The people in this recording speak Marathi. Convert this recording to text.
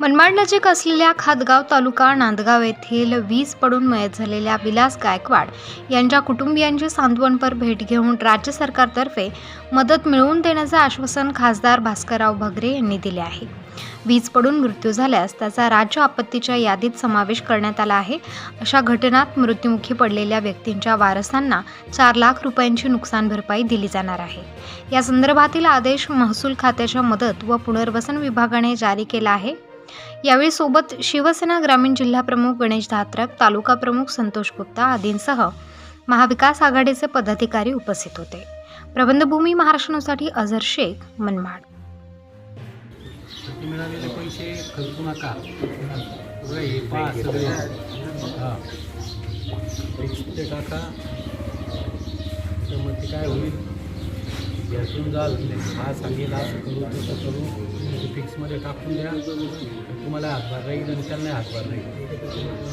मनमाड नजीक असलेल्या खादगाव तालुका नांदगाव येथील वीज पडून मयत झालेल्या विलास गायकवाड यांच्या कुटुंबियांची सांत्वनपर भेट घेऊन राज्य सरकारतर्फे मदत मिळवून देण्याचे आश्वासन खासदार भास्करराव भगरे यांनी दिले आहे. वीज पडून मृत्यू झाल्यास त्याचा राज्य आपत्तीच्या यादीत समावेश करण्यात आला आहे. अशा घटनात मृत्युमुखी पडलेल्या व्यक्तींच्या वारसांना चार लाख रुपयांची नुकसान भरपाई दिली जाणार आहे. या संदर्भातील आदेश महसूल खात्याच्या मदत व पुनर्वसन विभागाने जारी केला आहे. यावेळी सोबत शिवसेना ग्रामीण जिल्हाप्रमुख गणेश धात्रक तालुका प्रमुख संतोष गुप्ता आदींसह महाविकास आघाडीचे पदाधिकारी उपस्थित होते. प्रबंधभूमी महाराष्ट्रासाठी अझर शेख मनमाड. मिळालेले पैसे खर्चू नका. हे पहा सगळे. हां. ते टाका काय होईल? यातून जाल हा सांगेल असं करू तसं करू. फिक्समध्ये टाकून द्या. तुम्हाला हातभार राहील आणि त्यांना हातभार राहील.